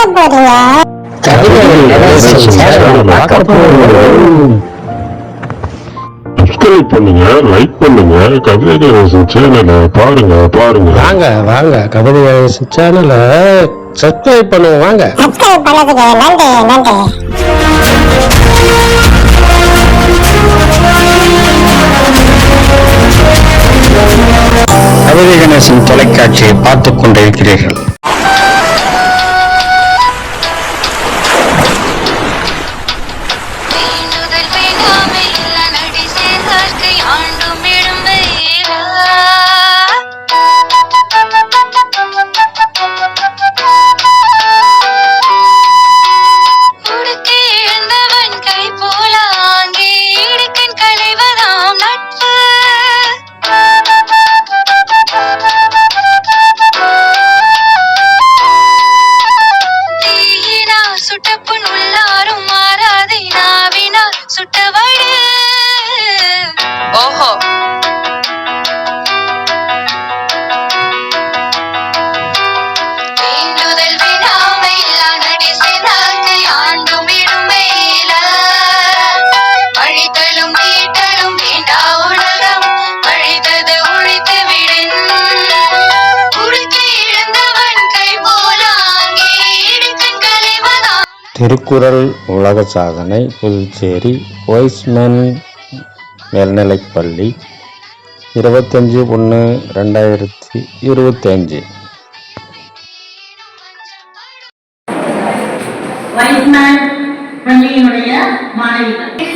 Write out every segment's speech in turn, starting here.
பார்க்க போறியா சப்ஸ்கிரைப் பண்ணுங்க லைக் பண்ணுங்க கவிதை கணேசன் வாங்க வாங்க கவிதை சேனலை சப்ஸ்கிரைப் பண்ணுங்க வாங்க. சப்ஸ்கிரைப் பண்ணதுக்கு நன்றி தொலைக்காட்சியை பார்த்து கொண்டிருக்கிறீர்கள். திருக்குறள் உலக சாதனை புதுச்சேரி ஒய்ஸ்மேன் மேல்நிலைப்பள்ளி இருபத்தஞ்சு ஒன்று ரெண்டாயிரத்தி இருபத்தஞ்சு. மாணவிகள்.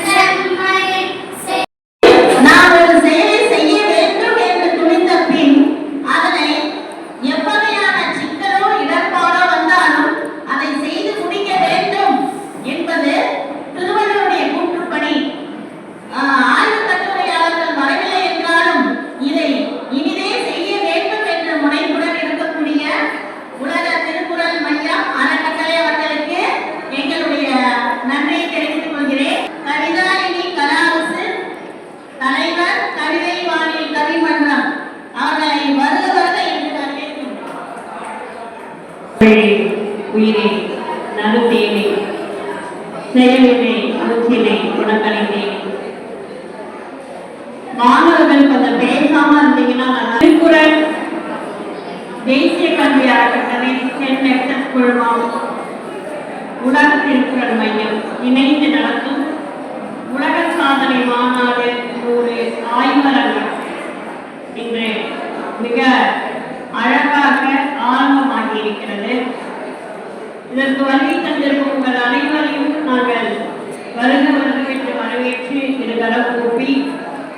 தொகுப்பி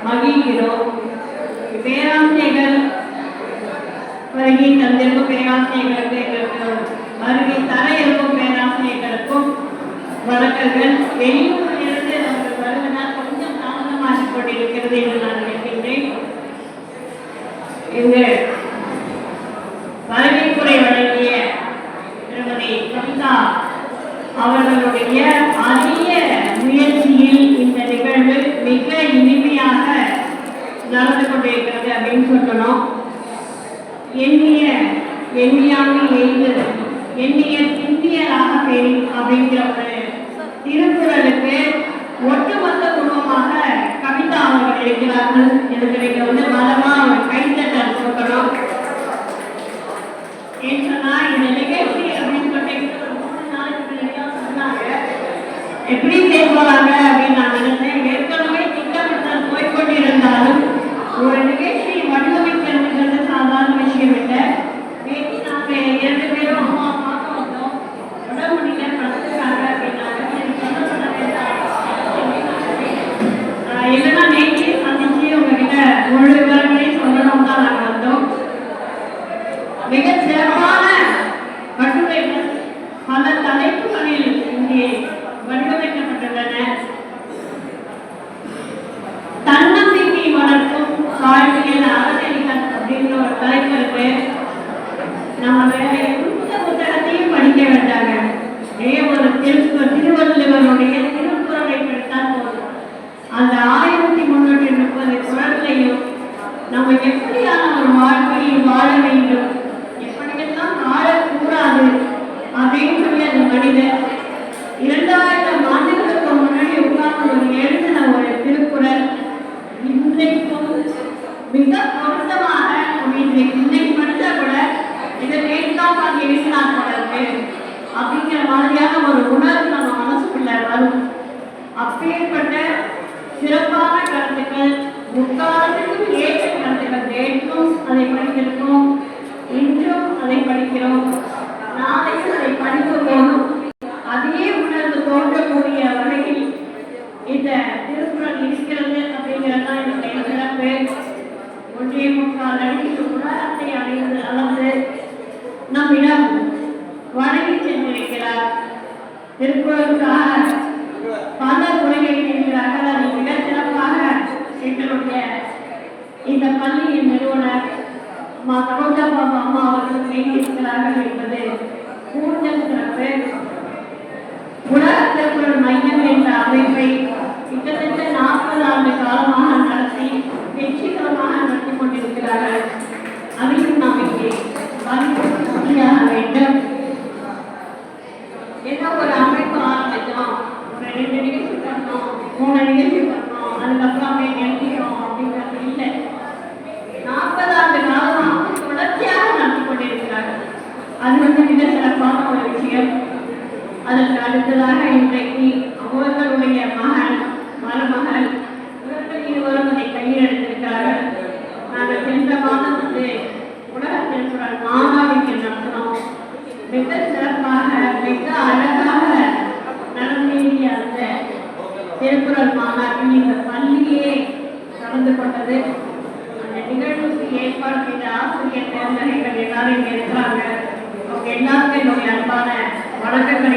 மகிழ்கிறோம். பேராசிரியர்கள் வருகை தந்திருக்கும் பேராசிரியர்களுக்கு எங்களுக்கு வருகை தர இருக்கும் பேராசிரியர்களுக்கும் வழக்கங்கள் வெளியூரிலிருந்து அவர்கள் வருவதால் கொஞ்சம் தாமதமாகிக் கொண்டிருக்கிறது என்று நான் நினைக்கின்றேன். இந்த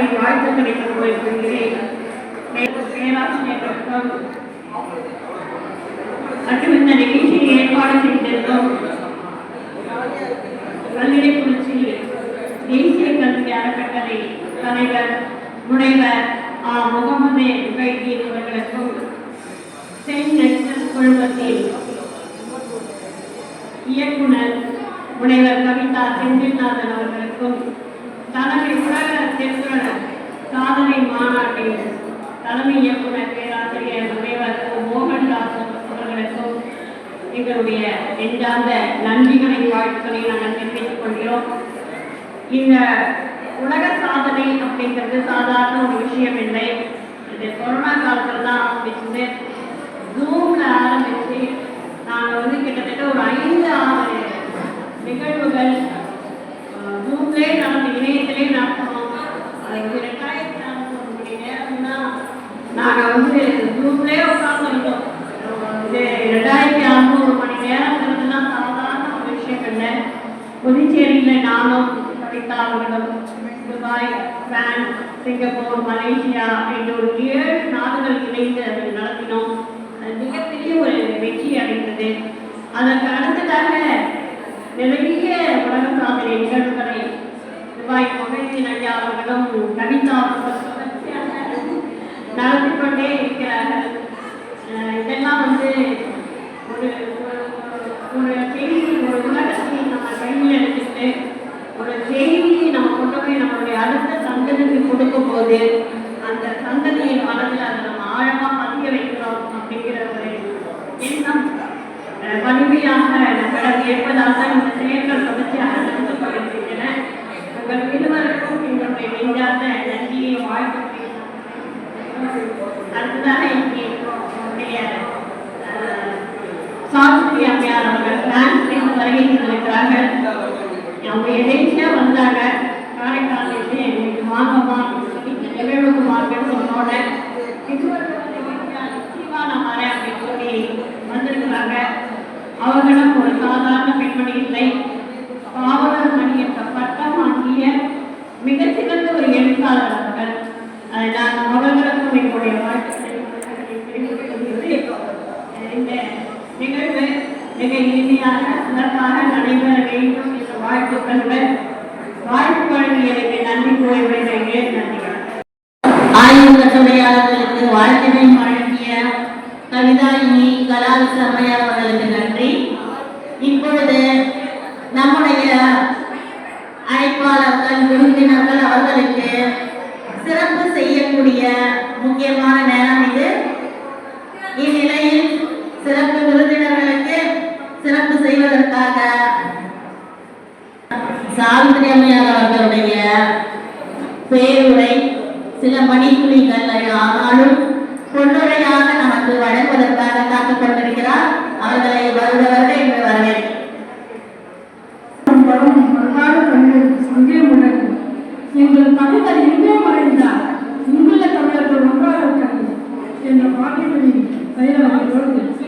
உங்களுக்கு வாய்ப்பு கிடைக்கும் விரும்புகிறேன் மற்றும் இந்த நிகழ்ச்சியை ஏற்பாடு செய்திருந்தோம். கல்விடைக்குறிச்சி தேசிய கல்வி அறக்கட்டளை தலைவர் முனைவர் ஆ. முகமது முகைதி அவர்களுக்கும் செயின்ட் எக்ஸஸ் குழுமத்தின் இயக்குனர் முனைவர் கவிதா செந்தில்நாதன் அவர்களுக்கும் தலைமை உலக திருக்குறள் சாதனை மாநாட்டின் தலைமை இயக்குனர் பேராசிரியர் முனைவருக்கும் மோகன்தாசும் அவர்களுக்கும் எங்களுடைய நெஞ்சார்ந்த நன்றிகளை வாழ்த்துக்களை நாங்கள் தெரிவித்துக் கொள்கிறோம். இந்த உலக சாதனை அப்படிங்கிறது சாதாரண ஒரு விஷயம் இல்லை. ஒரு சாதாரண பெண்மணி இல்லை செய்வதற்காக சாவித்திரி அம்மையார் அவர்களுடைய பேருரை சில மணித்துளிகள் ஆனாலும் பொன்னுரையாக நமக்கு வழங்குவதற்காக காத்துக் கொண்டிருக்கிறார். அவர்களை வருகிறவர்கள் என்று வரவேற்கிறேன். எங்கள் தமிழர் எங்கே மறைந்தார். இங்குள்ள தமிழர்கள் ஒன்றாக இருக்கிறது என்ற பாட்டிகளின் பெயர் அவர்களோடு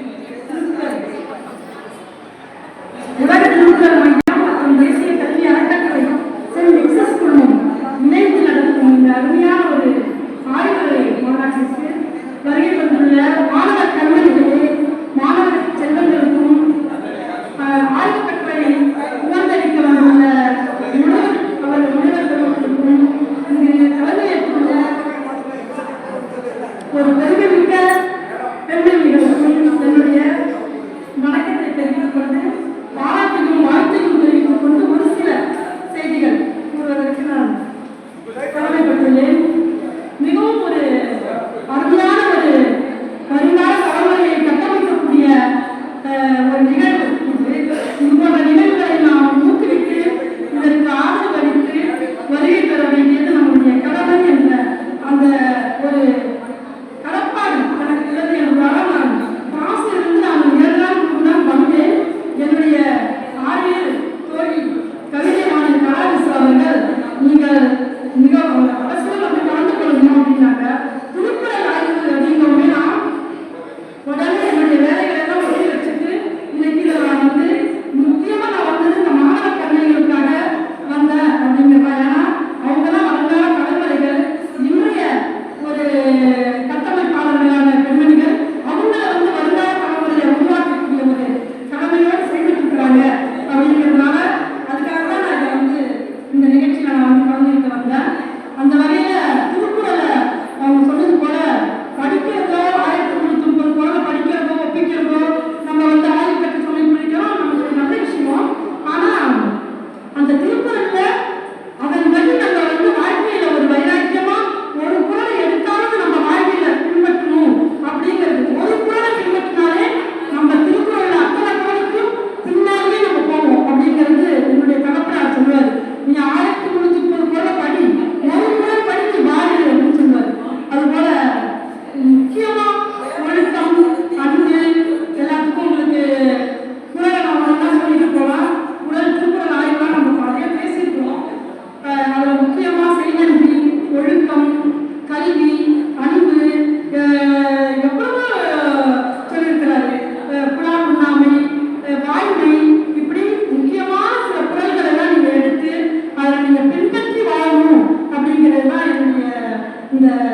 the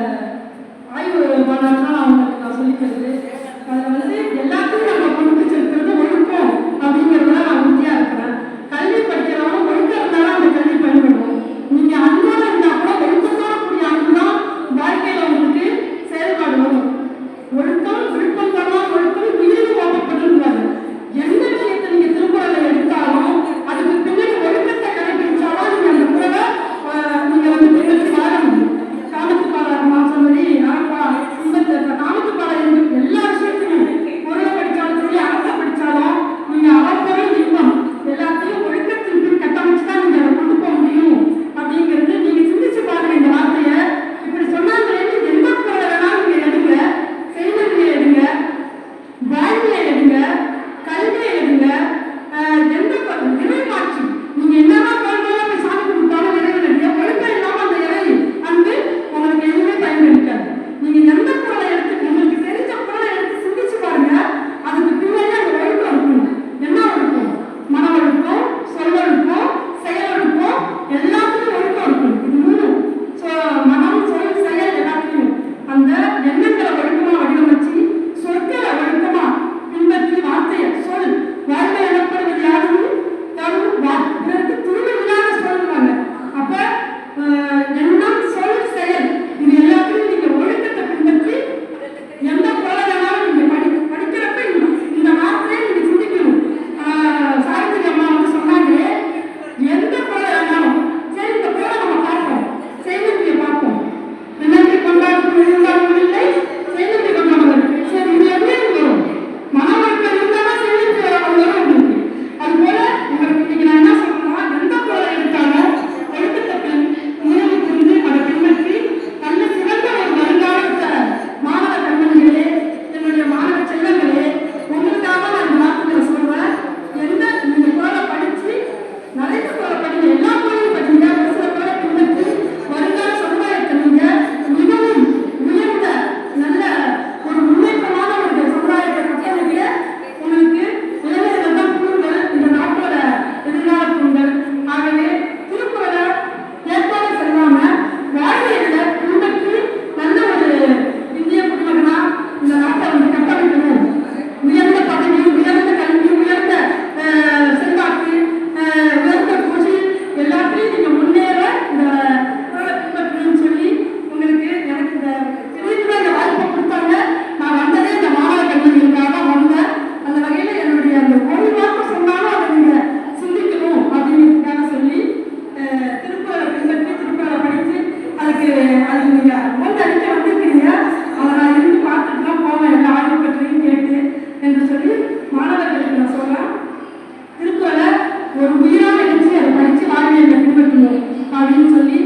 ஒரு உயிராக நினைச்சு அதை படிச்சு வாழ்வியல் கட்டுப்பட்டுமோ அப்படின்னு சொல்லி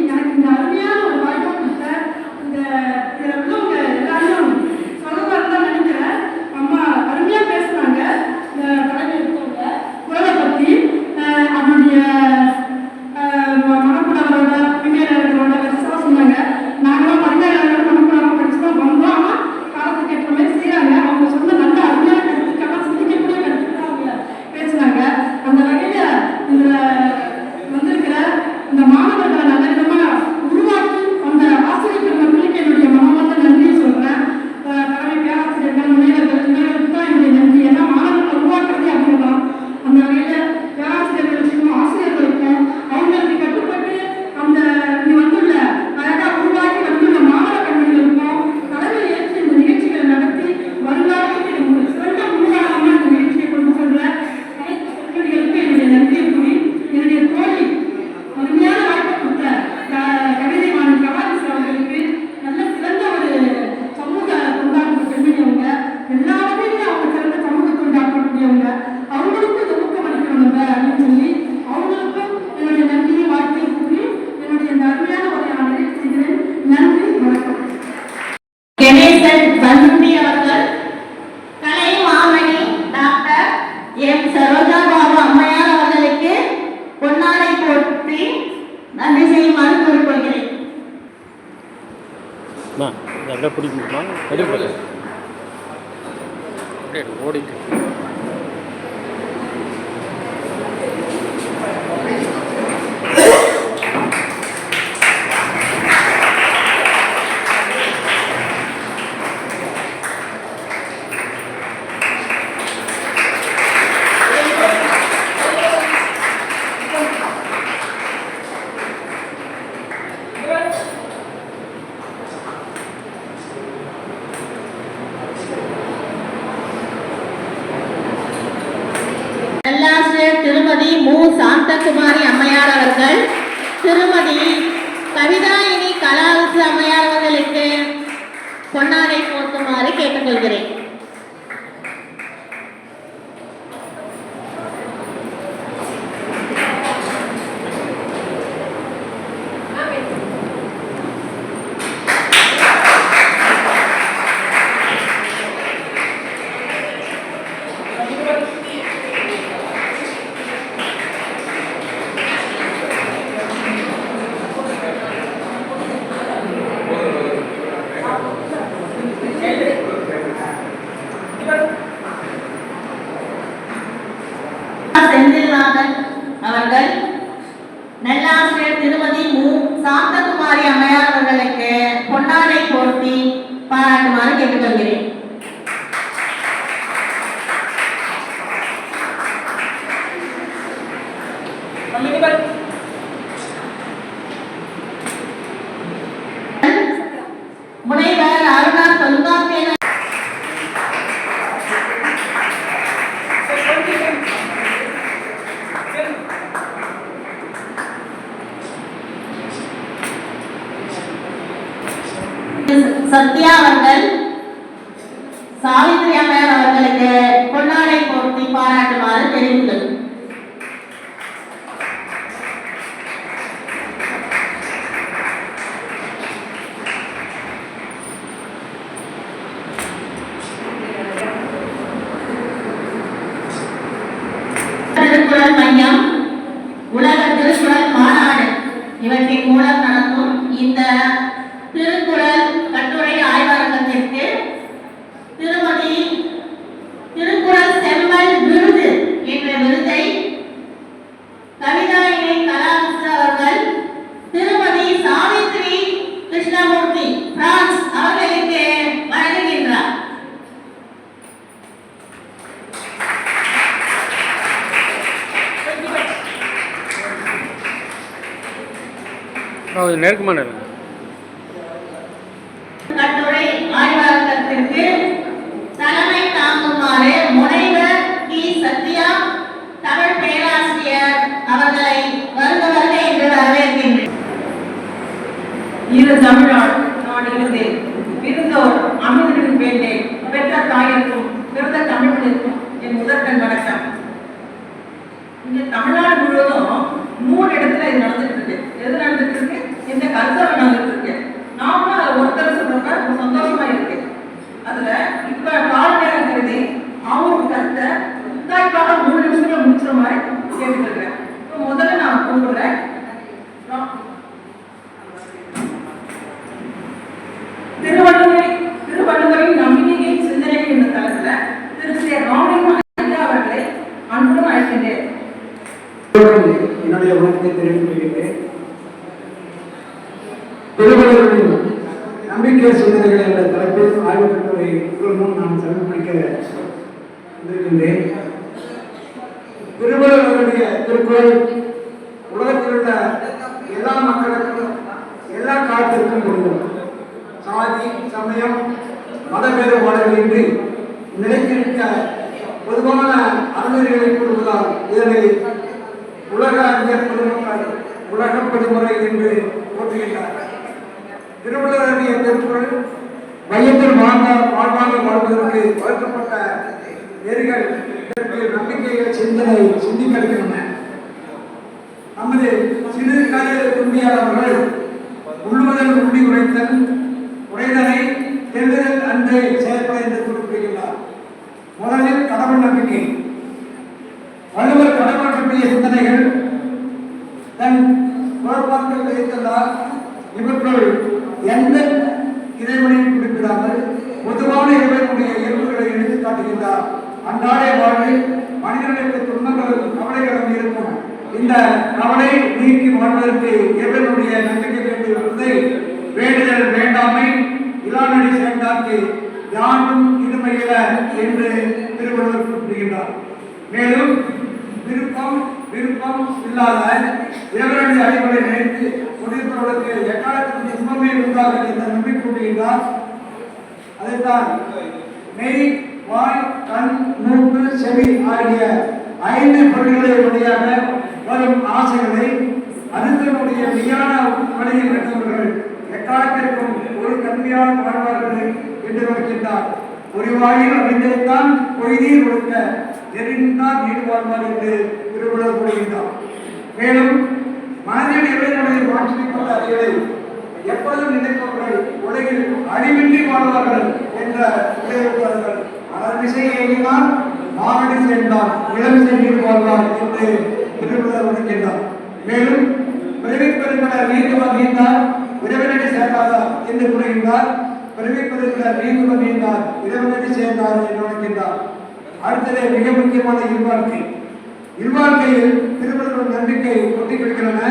நன்றி செய்யுமாறு கூறிக்கொள்கிறேன் நல்லா பிடிக்குமா? ஓடிட்டு பொன்னாரை போர்த்துமாறு கேட்டுக்கொள்கிறேன். பொருத்தி பாராட்டுமாறு கேட்டுக்கொள்கிறேன் Yeah. கிழக்கு மாநிலம் கட்டுரை ஆய்வகத்திற்கு தலைமை தாங்குமாறு முனைவர் டி சத்யா தமிழ் பேராசிரியர் அவர்களை வருந்தவர்கள் என்று வரவேற்கின்றேன். இரு தமிழ்நாடு என்னுடைய வணக்கத்தை தெரிவித்துக் கொள்கிறேன் நம்பிக்கை சிந்தனைகள் என்ற தலைப்பில் ஆய்வு கட்டுரை உங்கள் முன் நான் சமர்ப்பிக்க வந்திருக்கின்றேன். திருவள்ளுவருடைய திருக்குறள் உலகத்தில் உள்ள எல்லா மக்களுக்கும் எல்லா காலத்திற்கும் பொருந்தும். சாதி சமயம் மத நிலைத்திருக்க பொதுவான அறிவுரைகளை கூறுவதால் இதனை உலக அறிஞர் பொதுமக்கள் உலக பெருமுறை என்று போற்றுகின்றார் திருவள்ளுவருடைய திருக்குறள் மையத்தில் வாழ்ந்த வாழ்வாக வாழ்வதற்கு வகுக்கப்பட்ட நெறிகள் இதற்கு நம்பிக்கைகள் சிந்தனை சிந்திக்கின்றன நமது சிறு காரிய தும்பியாளர்கள் உள்ளுவதன் உண்டி உரைத்தல் உரைதலை தெல்லுதல் அன்றை செயற்பட என்று குறிப்பிடுகின்றார். முதலில் கடவுள் நம்பிக்கை. வள்ளுவர் கடவுள் சிந்தனைகள் தன் கோட்பாடுகள் வைத்துள்ளார் இவற்றுள் எந்த இறைவனையும் குறிப்பிடாமல் பொதுவான இறைவனுடைய இயல்புகளை எடுத்து காட்டுகின்றார். அன்றாட வாழ்வில் மனிதர்களுக்கு துன்பங்களும் கவலைகளும் இருக்கும் இந்த கவலை நீக்கி வாழ்வதற்கு இறைவனுடைய நம்பிக்கை வேண்டும் என்பதை வேண்டுதல் வேண்டாமை இலாநடி சேர்ந்தாக்கு யாரும் இருமையில என்று திருவள்ளுவர் குறிப்பிடுகின்றார் மேலும் விருப்பம் விருப்பம் இல்லாத இறைவனுடைய அடிப்படை நினைத்து கொண்டிருப்பவர்களுக்கு எக்காலத்திற்கு இன்பமே உண்டாக இந்த நம்பிக்கை கொள்கின்றார் அதைத்தான் மெய் வாய் கண் மூக்கு செவி ஆகிய ஐந்து பொருள்களை வழியாக வரும் ஆசைகளை அருந்தனுடைய மெய்யான வழியில் வைத்தவர்கள் எக்காலத்திற்கும் ஒரு கல்வியாக வாழ்வார்கள் என்று வருகின்றார் ஒரு வாயில் அமைந்திருந்தான் பொய்தீர் ஒழுக்க எரிந்தார் நீடு வாழ்வார் என்று திருவள்ளுவர் கூறுகின்றார் மேலும் மனதில் இறைவனுடைய மாற்றிக்கொண்ட அறிவை எப்பொழுதும் நினைப்பவர்கள் உலகில் அழிவின்றி வாழ்வார்கள் என்ற விளைவிப்பார்கள் மலர் விசையை எண்ணினால் மாவடி சேர்ந்தார் இளம் செய்தியில் வாழ்வார் என்று திருவள்ளுவர் உரைக்கின்றார் மேலும் பிறவிப்பெருமலர் நீதி வகித்தார் இறைவனடி சேர்ந்தார் என்று கூறுகின்றார். பிறவிப்பெருமலர் நீதி வகித்தார் இறைவனடி சேர்ந்தார் என்று உரைக்கின்றார் அடுத்தது மிக முக்கியமான இல்வாழ்க்கை. இல்வாழ்க்கையில் திருமணம் நம்பிக்கை ஒட்டி கொடுக்கிறன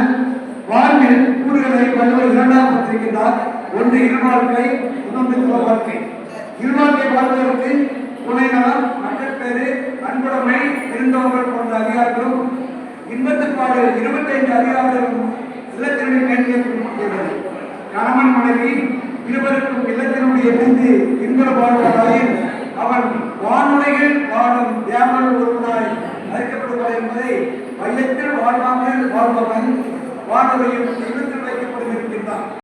வாழ்வில் கூறுகளை வள்ளுவர் இரண்டாம் பட்டிருக்கின்றார் ஒன்று இருவாழ்க்கை இன்னொன்று வாழ்க்கை இருவாழ்க்கை வாழ்வதற்கு துணைநலம் மக்கட்பேறு அன்புடைமை இருந்தவர்கள் போன்ற அதிகாரங்களும் இன்பத்துப்பாடு இருபத்தைந்து அதிகாரங்களும் இல்லத்தினுடைய மேன்மையை கணவன் மனைவி இருவருக்கும் இல்லத்தினுடைய இணைந்து இன்ப வாழ்வதாயில் அவன் வானுலகில் வாழும் தேவன் ஒருவனாய் அழைக்கப்படுவார் என்பதை மையத்தில் வாழ்வாமல் வாழ்பவன் வானொலியும் தெய்வத்தில் வைக்கப்படுகின்றான்